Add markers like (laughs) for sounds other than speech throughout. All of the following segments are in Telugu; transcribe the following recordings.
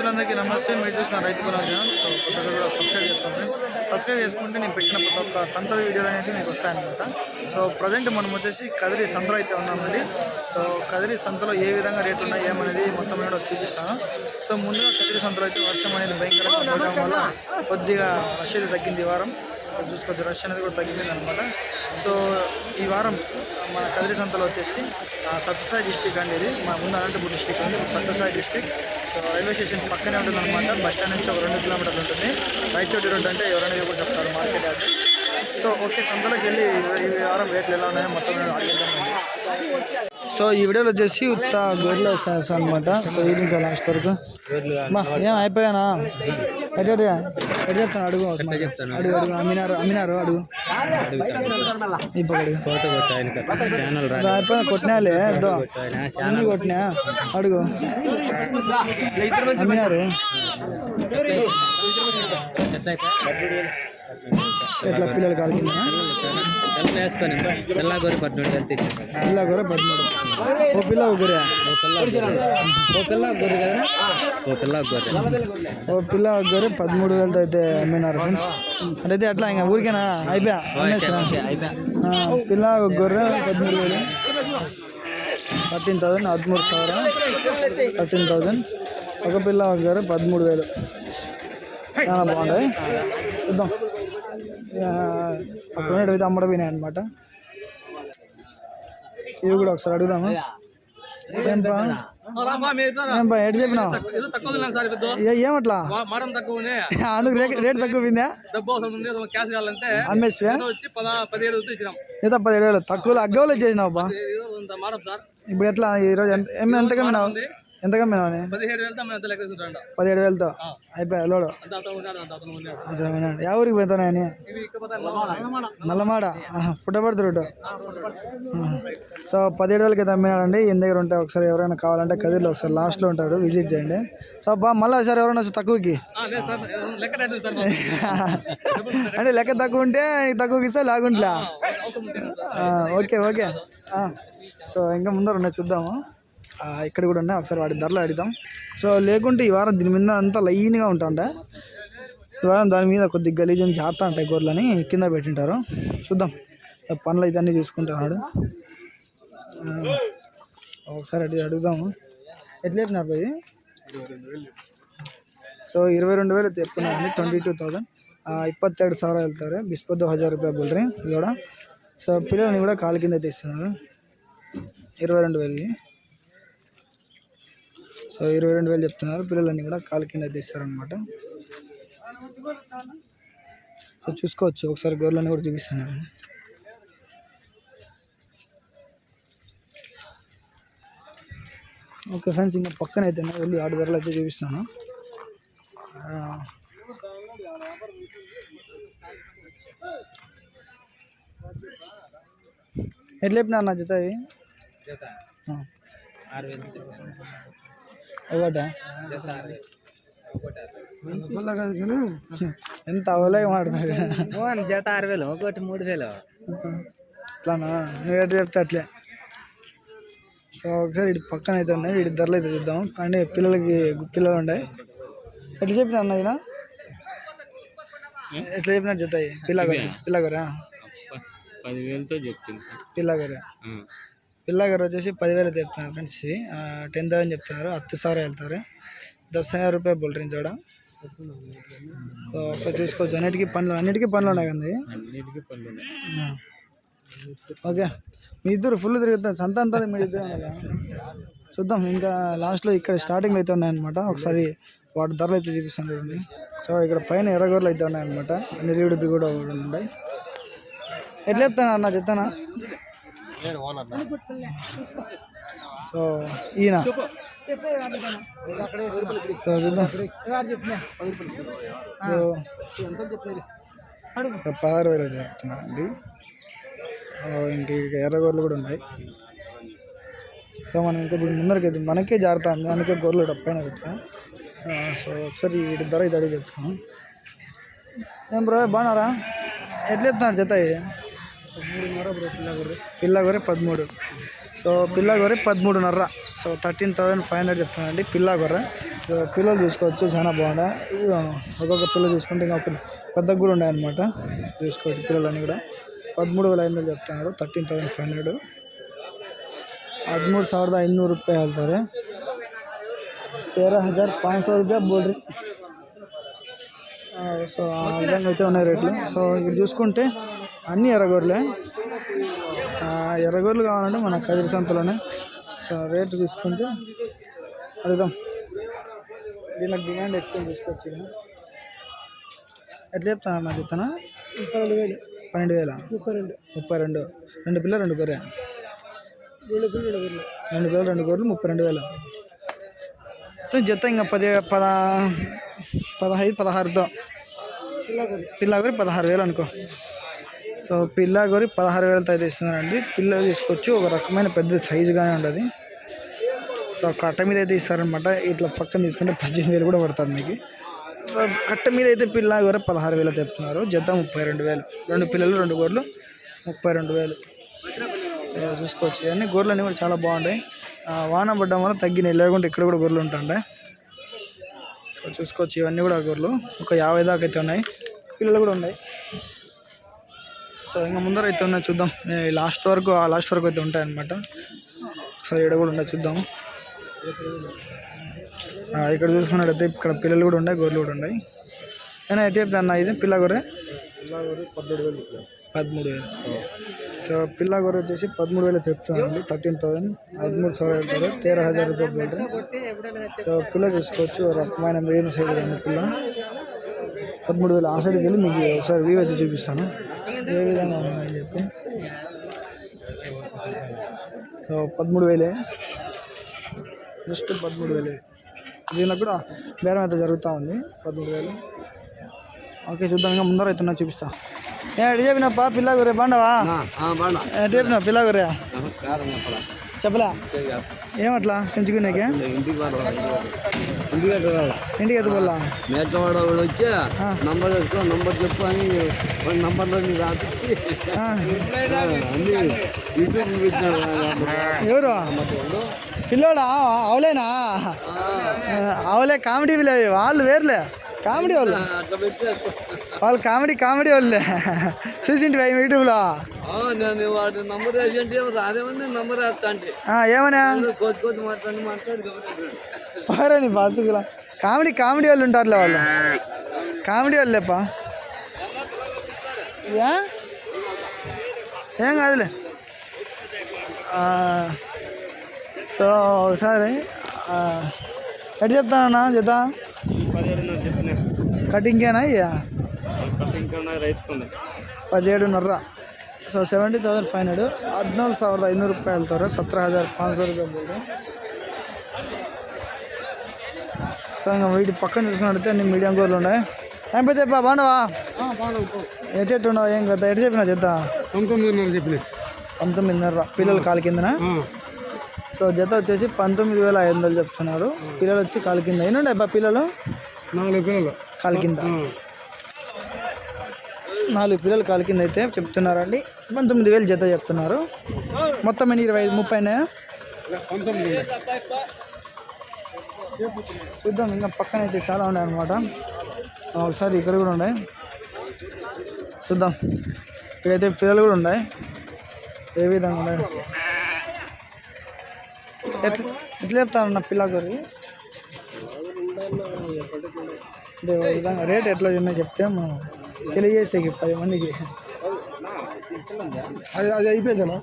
రైతులందరికీ నమస్తే. మీరు చూసిన రైతు బలాజనం సో కొత్తగా కూడా సబ్స్క్రైబ్ చేసుకోండి. సబ్స్క్రైబ్ చేసుకుంటే నేను పెట్టిన ప్రతి ఒక్క సంత వీడియోలు అనేది మీకు వస్తాయన్నమాట. సో ప్రజెంట్ మనం వచ్చేసి కదిరి సంతలో అయితే ఉన్నామండి. సో కదిరి సంతలో ఏ విధంగా రేట్లు ఉన్నాయి ఏమనేది మొత్తం కూడా చూపిస్తాను. సో ముందుగా కదిరి సంతలో అయితే వర్షం అనేది భయంకరంగా ఉండడం వల్ల కొద్దిగా రష్ అయితే తగ్గింది ఈ వారం. ఇక్కడ చూసుకోవచ్చు రష్ అనేది కూడా తగ్గిపోయింది అనమాట సో ఈ వారం మన కదిరి సంతలో వచ్చేసి సత్యసాయి డిస్టిక్ అండి ఇది. మా ముందు అనంతపూర్ డిస్టిక్ ఉంది. Sathya Sai district so railway station పక్కనే ఉంటుంది అనమాట బస్ స్టాండ్ నుంచి ఒక రెండు కిలోమీటర్లు ఉంటుంది. రైచోటి రోడ్ అంటే ఎవరైనా కూడా చెప్తారు మార్కెట్ అది సో ఓకే సంతలోకి వెళ్ళి ఈ వారం రేట్లు ఎలా ఉన్నాయో మొత్తం నేను సో ఈ వీడియోలో వచ్చేసి ఉత్త గొర్రెలు వస్తాయి అనమాట సో ఈ నుంచి లాస్ట్ వరకు. మా ఏం అయిపోయానా? ఎటు ఎటు ఎటు చెప్తాను అడుగు అడుగు అడుగు అమ్మినారు అమ్మినారు అడుగు. ఇప్పుడు అయిపోయినా కొట్టినాలే అన్ని కొట్టినా? అడుగు. అమ్మినారు. ఎట్లా పిల్లలు కాలికిందా తెల్ల వేసుకొని తెల్ల గోరి పట్టినోడు వెళ్తే పిల్ల గొర్రె పదమూడు ఓ పిల్ల ఒక గొర్రె ఓ పిల్ల ఓ పిల్ల గొర్రె కదా ఓ పిల్ల గొర్రె ఓ పిల్ల ఒక గొర్రె పదమూడు వేలతో అయితే అమ్మినారు ఫ్రెండ్స్ అంటే అట్లా ఇంకా ఊరికేనా అయిపోయా అమ్మేసిన ఆ, పిల్ల ఒక గొర్రె పదమూడు వేలు థర్టీన్ థౌసండ్ హదిమూడు ಸಾವಿರ థర్టీన్ థౌసండ్ ఒక పిల్ల ఒక గొర్రె పదమూడు వేలు చాలా బాగుంటాయి చూద్దాం ఆ, అక్కడ అయితే అమ్మడపోయినాయి అనమాట ఇవి కూడా ఒకసారి అడుగుదాము? ఎటు ఏమట్లా అందుకు రేట్ తక్కువ పోయిందా? అమ్మేసి పదిహేడు వేలు? తక్కువలో అగ్గవలో చేసినావు ఇప్పుడు ఎట్లా? ఈరోజు ఎంత ఏం ఎంత తీసుకుంటాం పదిహేడు వేలతో అయిపోయా? లోడు? అంత అతను విన్నాడు యా ఊరికి ఇవి ఇకపోతే నల్లమాడ. పుట్టబడుతుడు సో పదిహేడు వేలకి అయితే అమ్మినాడండి. ఈయన దగ్గర ఉంటాయి ఒకసారి ఎవరైనా కావాలంటే కదిరిలో ఒకసారి లాస్ట్లో ఉంటాడు. విజిట్ చేయండి. సో బా మళ్ళీ ఒకసారి ఎవరైనా వస్తే తక్కువకి. (laughs) అంటే లెక్క తక్కువ ఉంటే తక్కువకి ఇస్తే లాగుంట్లా ఓకే ఓకే. సో ఇంకా ముందర ఉన్నాయి చూద్దాము. ఇక్కడ కూడా ఉన్నాయి ఒకసారి వాటి ధరలు అడుగుదాం సో లేకుంటే ఈ వారం దీని మీద అంతా లైన్గా ఉంటాంట ఈ వారం దాని మీద కొద్దిగా గలీజ్ అని జారుతా ఉంటాయి గొర్రెలని కింద పెట్టింటారు చూద్దాం ఆ పనులు అయితే అన్నీ చూసుకుంటున్నాడు ఆ, ఒకసారి అడిగి అడుగుదాము ఎట్లా చెప్పినారు పోయి ಸೊ ಇರವೈ రెండు వేలు చెప్తున్నారండి ట్వంటీ టూ థౌసండ్ ఇప్పత్తేడు ಸಾವಿರ వెళ్తారు బిస్పొద్దు హజార్ రూపాయలు బోల్రీ ఇవిడ సో పిల్లల్ని కూడా కాలు కింద తీస్తున్నారు ఇరవై రెండు వేలు సో ఇరవై రెండు వేలు చెప్తున్నారు. పిల్లలన్నీ కూడా కాలు కింద తీస్తారనమాట సో చూసుకోవచ్చు. ఒకసారి గొర్రెలని కూడా చూపిస్తున్నారు ఓకే ఫ్రెండ్స్ ఇంకా పక్కన అయితే వెళ్ళి. ఆడు ధరలు అయితే చూపిస్తాను. ఎట్లా చెప్పినా నా జత ఇవి ఒకటా? ఎంత అవలే మాట్లాడతారు జత ఆరు వేలు ఒకటి మూడు వేలు. అట్లానా నువ్వు ఎట్లా చెప్తే అట్లే. సో ఒకసారి ఇటు పక్కన అయితే ఉన్నాయి వీటి ధరలు అయితే చూద్దాం. అంటే పిల్లలకి పిల్లలు ఉన్నాయి. ఎట్లా చెప్పినా అన్న ఈయన? ఎట్లా చెప్పినా జత? పిల్లగారు పిల్లగారా? పదివేలతో చెప్తుంది పిల్లగారు. పిల్లగారు వచ్చేసి పదివేలు చెప్తున్నారు ఫ్రెండ్స్ ఇవి టెన్ థౌసండ్ చెప్తున్నారు. హత్తు సార్ వెళ్తారు. దస్ హజార్ రూపాయ బోల్ రేంజ్ చూడ ఒకసారి చూసుకోవచ్చు. అన్నిటికీ పనులు అన్నిటికీ పనులు ఉన్నాయి కదా. ఓకే. మీ ఇద్దరు ఫుల్ తిరుగుతారు సంత అంతా మీ ఇద్దరు చూద్దాం. ఇంకా లాస్ట్లో ఇక్కడ స్టార్టింగ్ అయితే ఉన్నాయన్నమాట. ఒకసారి వాటి ధరలు అయితే చూపిస్తాను చూడండి. సో ఇక్కడ పైన ఎర్రగొర్రెలు అయితే ఉన్నాయన్నమాట. నిలువుడిపి కూడా ఉన్నాయి. ఎట్లా చెప్తాను అన్న? చెప్తానా? సో ఈయన? పదహారు వేలు అయితే చెప్తున్నారండి ఇంక ఇక ఎర్రగొర్రెలు కూడా ఉన్నాయి. సో మనం ఇంకా దీని ముందరికి అయితే మనకే జాగ్రత్త ఉంది అందుకే గొర్రెలు డబ్బైన పెట్టా ఆ, సో ఒకసారి వీటి ధర ఇది అడిగి తెలుసుకున్నాం ఏం బ్రో బాగున్నారా? ఎట్లా చెప్తున్నారు జత ఇది? పిల్ల గొర్రె పదమూడు సో పిల్ల గొర్రె పదమూడున్నర so thirteen thousand five hundred చెప్తున్నానండి పిల్ల గొర్రె సో పిల్లలు చూసుకోవచ్చు చాలా బాగున్నాయి ఇది ఒక్కొక్క పిల్ల చూసుకుంటే ఇంకా ఒక పెద్దగా కూడా ఉన్నాయి అనమాట చూసుకోవచ్చు పిల్లలన్నీ కూడా పదమూడు వేల ఐదు వందలు చెప్తున్నారు థర్టీన్ థౌసండ్ ఫైవ్ హండ్రెడ్ ಹದಿಮೂರು ಸಾವಿರದ ಐನೂರು ರೂಪಾಯಿ ಹೇಳ್ತಾರೆ తేరా హజార్ పాంచ్ సో రూపాయ బోర్డర్ సో ఆ విధంగా అయితే ఉన్నాయి రేట్లు సో ఇక్కడ చూసుకుంటే అన్ని ఎర్రగొర్రెలే. ఎర్రగొర్రెలు కావాలంటే మన కదిరి సంతలోనే. సో రేటు చూసుకుంటే అడుగుదాం. దీనికి డిమాండ్ ఎక్కువ తీసుకోవచ్చు ఇక. ఎట్లా చెప్తాను నాకు చెప్తానా పన్నెండు వేలు. పన్నెండు వేల? ముప్పై రెండు. ముప్పై రెండు. రెండు పిల్ల రెండు గొర్రె? రెండు పిల్లలు రెండు పిల్లలు రెండు గొర్రెలు ముప్పై రెండు వేలు. జత ఇంకా పది పద పదహైదు పదహారుతో. పిల్ల గొరి పదహారు వేలు అనుకో. సో పిల్ల గొరి పదహారు వేలతో అయితే ఇస్తున్నారండి పిల్లలు తీసుకొచ్చి ఒక రకమైన పెద్ద సైజుగానే ఉంటుంది. సో కట్ట మీద అయితే ఇస్తారనమాట ఇట్లా పక్కన తీసుకుంటే పద్దెనిమిది వేలు కూడా పడుతుంది మీకు. సో కట్ట మీద అయితే పిల్ల గొర్రె పదహారు వేలు తెస్తున్నారు జత ముప్పై రెండు వేలు. రెండు పిల్లలు రెండు గొర్రెలు ముప్పై రెండు వేలు. సో చూసుకోవచ్చు ఇవన్నీ. గొర్రెలు అన్నీ కూడా చాలా బాగుంటాయి. వాన పడ్డం వల్ల తగ్గినాయి లేకుంటే ఇక్కడ కూడా గొర్రెలు ఉంటాయి సో చూసుకోవచ్చు ఇవన్నీ కూడా గొర్రెలు. ఒక యాభై దాకా అయితే ఉన్నాయి. పిల్లలు కూడా ఉన్నాయి. సో ఇంకా ముందర అయితే ఉన్నాయి చూద్దాం. లాస్ట్ వరకు ఆ లాస్ట్ వరకు అయితే ఉంటాయన్నమాట. ఒకసారి ఇక్కడ కూడా ఉన్నాయి చూద్దాము ఇక్కడ చూసుకున్నట్టయితే ఇక్కడ పిల్లలు కూడా ఉన్నాయి గొర్రెలు కూడా ఉన్నాయి నేను ఎట్ చెప్పి అన్న ఇది? పిల్ల గొర్రె? పదమూడు వేలు. సో పిల్ల గొర్రె వచ్చేసి పదమూడు వేలు చెప్తానండి. Thirteen thousand. పదమూడు సవరాలు గొర్రె తేరా హజార్ రూపాయలు గొర్రె సో పిల్ల చూసుకోవచ్చు. రకమైన మీడియం సైజ్ పిల్ల. పదమూడు వేలు ఆ సైడ్కి వెళ్ళి మీకు ఒకసారి వ్యూ అయితే చూపిస్తాను. ఏ విధంగా ఉన్నాయని చెప్పి. పదమూడు వేలే. జస్ట్ పదమూడు వేలే. దీనిలో కూడా బేరం అయితే జరుగుతూ ఉంది. పదమూడు వేలు. ఓకే చూద్దాం. ఇంకా ముందర అవుతున్నా చూపిస్తా. ఏ ఎటు చెప్పినప్పా పిల్ల గురే బాండవా బాగా ఎటు చెప్పిన పిల్ల గురే చెప్పలే. ఏమట్లా పెంచుకునేకే? ఇంటికి ఎత్తుకోవాలా? మేకవాడ వాడు వచ్చి నంబర్ వేసుకో నంబర్ చెప్పు అని నంబర్లో రాపించి ఎవరు పిల్లోడా అవలేనా అవలే కామెడీ వాళ్ళు వేర్లే. కామెడీ వాళ్ళు. వాళ్ళు కామెడీ కామెడీ వాళ్ళే. చూసింటి యూట్యూబ్లో? ఆ, నేను వాడి నంబర్ వేసి అంటే రాదేమని నంబర్ వేస్తా అంటే. ఆ, ఏమన్నా. పారని బాసుకులా కామెడీ కామెడీ వాళ్ళు ఉంటారులే వాళ్ళు. కామెడీ వాళ్ళేపా? యా ఏం కాదులే. ఆ, సో ఒకసారి ఎటు చెప్తానన్నా జత? కటింగ్కేనా ఇయ్యా పదిహేడున్నర so seventy thousand five hundred ಹದಿನಾಲ್ಕು ಸಾವಿರದ ಐನೂರು ರೂಪಾಯಿ ಹೇಳ್ತಾರೆ ಸತ್ರ ಹಜಾರ್ ಪಾಂಚ್ సో రూపాయలు ಬೋಲ್ಡು సో ఇంకా వీటి పక్కన చూసుకున్నట్టయితే అన్ని మీడియం గోర్లు ఉన్నాయి ఏం పెద్ద చెప్పా బాగున్నావా ఎటు ఎటు ఉన్నావు ఏం కదా ఎటు చెప్పినా చెత్త పంతొమ్మిదిన్నర చెప్పిన పంతొమ్మిదిన్నర పిల్లలు కాలు కిందన సో జత వచ్చేసి పంతొమ్మిది వేల ఐదు వందలు చెప్తున్నారు పిల్లలు వచ్చి కాలు కింద ఎన్ని అబ్బా పిల్లలు నాలుగు పిల్లలు. కాలు కింద నాలుగు పిల్లలు కాలు కింద అయితే చెప్తున్నారండి. పంతొమ్మిది వేలు జత చెప్తున్నారు. మొత్తం ఎన్ని? ఇరవై ఐదు ముప్పై చూద్దాం ఇంకా పక్కన అయితే చాలా ఉన్నాయి అనమాట ఒకసారి ఇక్కడ కూడా ఉన్నాయి. చూద్దాం. ఇక్కడైతే పిల్లలు కూడా ఉన్నాయి. ఏ విధంగా ఉన్నాయి? ఎట్లా ఎట్లా చెప్తానన్న పిల్ల అంటే విధంగా రేట్ ఎట్లా ఉన్నాయి చెప్తే మనం తెలియజేసేకి పది మందికి. అది అది అయిపోయిందమ్మా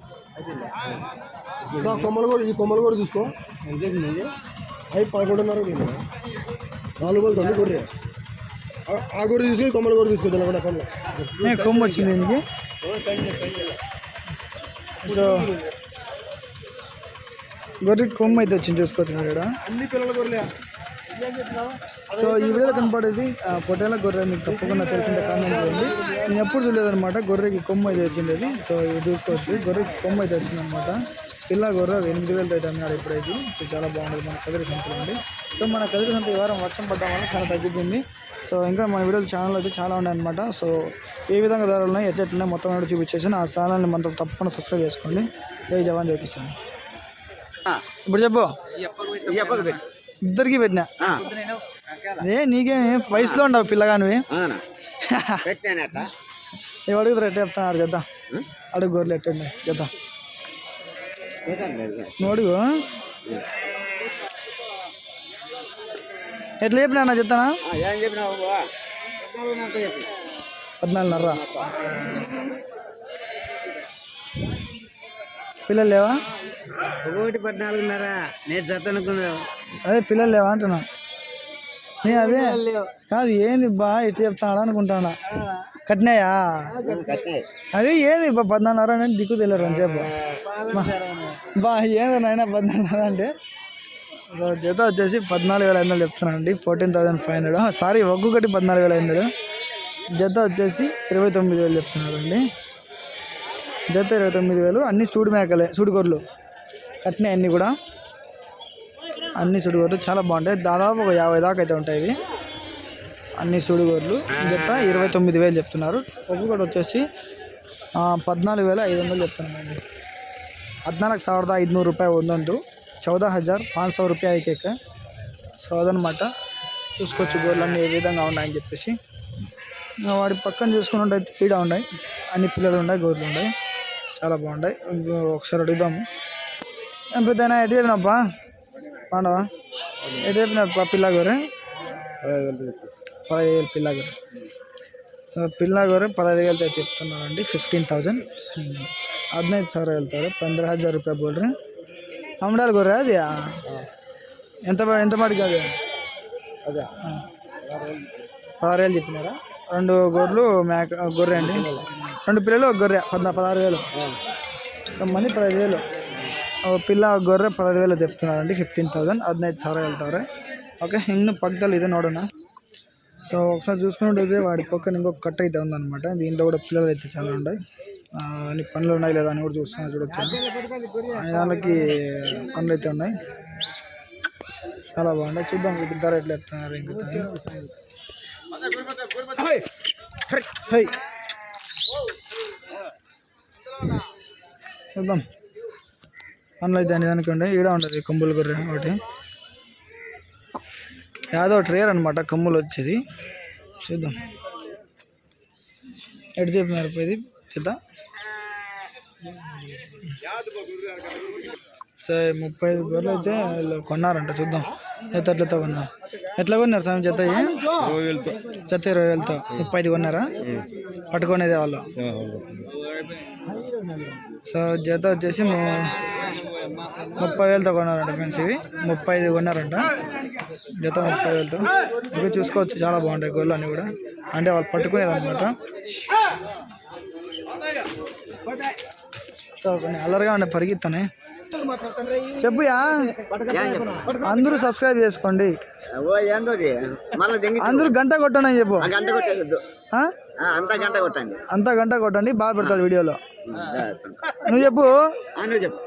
కొమ్మలు కూడా ఈ కొమ్మలు కూడా చూసుకో. అవి పదకొండున్నర. నాలుగు వేలు తొమ్మిది గొర్రె ఆ- గొర్రె తీసుకొని కొమ్మలు కూడా తీసుకో కూడా కొమ్మలు ఏ, కొమ్ము వచ్చింది దీనికి? సో గొర్రె కొమ్ము అయితే వచ్చింది చూసుకోవచ్చు మీరు. అన్ని పిల్లల గొర్రెలే. సో ఈ వీడియోలో కనపడేది పొట్టేల గొర్రె మీకు తప్పకుండా తెలిసిందే కామెంట్ చేయండి. నేను ఎప్పుడు చూడలేదన్నమాట గొర్రెకి కొమ్ము అయితే వచ్చిండేది. సో ఇది చూసుకోవచ్చు గొర్రెకి కొమ్ము అయితే వచ్చిందనమాట పిల్ల గొర్రె ఎనిమిది వేలు రేట్ అన్నాడు ఇప్పుడైతే. సో చాలా బాగుంటుంది మన కదిరి సంతలో అండి. సో మన కదిరి సంత ఈ వారం వర్షం పడడం వల్ల చాలా తగ్గిపోయింది. సో ఇంకా మన వీడియోలు ఛానల్ అయితే చాలా ఉన్నాయన్నమాట. సో ఏ విధంగా ధరలు ఉన్నాయి ఎట్లా ఎట్లున్నాయి మొత్తం కూడా చూపించేసి ఆ ఛానల్ని మనతో తప్పకుండా సబ్స్క్రైబ్ చేసుకోండి. జై జవాన్ జై కిసాన్. ఇప్పుడు చెప్పు. ఇద్దరికి పెట్టినా. ఏ నీకేమి వయసులో ఉండవు పిల్లగానివి. ఇవి (laughs) అడుగుతారు ఎట్ట చెప్తాను చేద్దాం అడుగు గొర్రెలు ఎట్టండి చేద్దాం నువ్వు అడుగు. ఎట్లా చెప్పినా అన్న చెప్తానా? పద్నాలుగున్నర. పిల్లలు లేవా? ఒకటి పద్నాలుగున్నర. నేను చద్దనుకున్నావు అదే పిల్లలు లేవా అంటున్నా. నేను అదే కాదు ఏంది బా ఇట్లా చెప్తాడా అనుకుంటానా? కట్టినాయా? అదే ఏంది బా పద్నాలుగున్నర అంటే దిక్కు తెలియరు అని చెప్పు బా- ఏంది నాయన పద్నాలుగున్నర అంటే? జత వచ్చేసి పద్నాలుగు వేల ఐదు వందలు చెప్తున్నాను అండి fourteen thousand five hundred. Sorry ఒక్కొక్కటి పద్నాలుగు వేల ఐదు వందలు. జత వచ్చేసి ఇరవై తొమ్మిది వేలు చెప్తున్నారు అండి జత ఇరవై తొమ్మిది వేలు అన్ని సూడి మేకలే సూడిగొర్రెలు కట్టినాయి అన్నీ కూడా అన్ని సుడిగోర్లు చాలా బాగుంటాయి దాదాపు ఒక యాభై దాకా అయితే ఉంటాయి ఇవి అన్ని సుడిగోర్లు జత ఇరవై తొమ్మిది వేలు చెప్తున్నారు ఒక్కొక్కటి వచ్చేసి ఆ, పద్నాలుగు వేల ఐదు వందలు చెప్తున్నారండి ಹದಿನಾಲ್ಕು ಸಾವಿರದ ಐದುನೂರು ರೂಪಾಯಿ ಒಂದೊಂದು చౌద హజార్ పాంచ్ సౌ రూపాయ కేక్ సో అదనమాట చూసుకోవచ్చు గోర్లు అన్నీ ఏ విధంగా ఉన్నాయని చెప్పేసి ఇంకా వాడి పక్కన చూసుకున్నట్టయితే ఈడ ఉన్నాయి అన్ని పిల్లలు ఉన్నాయి గోర్లు ఉన్నాయి చాలా బాగున్నాయి ఇంకో ఒకసారి అడుగుదాము ఏం పెద్దనా ఎటు చెప్పినప్పా బాగున్నావా ఎటు చెప్పినప్పా పిల్లగోరే పదహైదు వేలు పిల్లగోరే సో పిల్లగోరే పదహైదు వేలతో చెప్తున్నారండి ఫిఫ్టీన్ థౌజండ్ ಹದಿನೈದು ಸಾವಿರ ಹೇಳ್ತಾರೆ ಪಂದ್ರ ಹಜಾರ್ ರೂಪಾಯಿ ಬೋಲ್ರಿ అమ్మడాలి గొర్రె అది ఎంత ప- ఎంత మటుకు అది అదే పదహారు వేలు చెప్పినారా రెండు గొర్రెలు మేక గొర్రె అండి రెండు పిల్లలు ఒక గొర్రె పద్నా పదహారు వేలు సో మనీ పదహైదు వేలు పిల్ల గొర్రె పదివేలు ವೇಲ అండి ఫిఫ్టీన్ థౌజండ్ హద్నైదు సార్ వెళ్తారు ఓకే ఇంకను పక్కదలు ఇదే నోడనా? సో ఒకసారి చూసుకుంటే వాడి పక్కన ఇంకొక కట్ అయితే ఉందన్నమాట. దీంట్లో కూడా పిల్లలు అయితే చాలా ఉన్నాయి. అన్ని పనులు ఉన్నాయి లేదా అని కూడా చూస్తున్నాను చూడొచ్చు. దానికి పనులు అయితే ఉన్నాయి. చాలా బాగున్నాయి. చూద్దాం వీటి ధర ఎట్లా చెప్తున్నారు ఇంకా చూద్దాం. పనులు అయితే అన్ని దానికి ఉన్నాయి ఈడ ఉంటుంది కొమ్ములు గొర్రె ఒకటి. యాదవ్ ట్రేర్ అనమాట కమ్ములు వచ్చేది. చూద్దాం. ఎటు చెప్పినారు పోయి చేద్దా? సరే ముప్పై ఐదు గొర్రెలు అయితే వీళ్ళు కొన్నారంట చూద్దాం. జత ఎట్లతో కొన్నారు ఎట్లా కొన్నారు స్వామి జత ఇవి? జత ఇరవై వేలతో. ముప్పై ఐదు కొన్నారా? పట్టుకునేది వాళ్ళు. సో జత వచ్చేసి ముప్పై వేలతో కొన్నారంట ఫ్రెండ్స్ ఇవి. ముప్పై ఐదు కొన్నారంట. జత ముప్పై వేలతో ఇవి చూసుకోవచ్చు. చాలా బాగుంటాయి గొర్రెలు అన్నీ కూడా. అంటే వాళ్ళు పట్టుకునేది అనమాట సో కొన్ని అల్లరిగా ఉండే పరిగెత్తానే. చెప్పుయా? అందరూ సబ్స్క్రైబ్ చేసుకోండి. అందరూ గంట కొట్టండి అని చెప్పు గంట కొట్టేది ఆ? అంతా గంట కొట్టండి. అంతా గంట కొట్టండి. బాగా పెడతాడు వీడియోలో. నువ్వు చెప్పు. నువ్వు చెప్పు.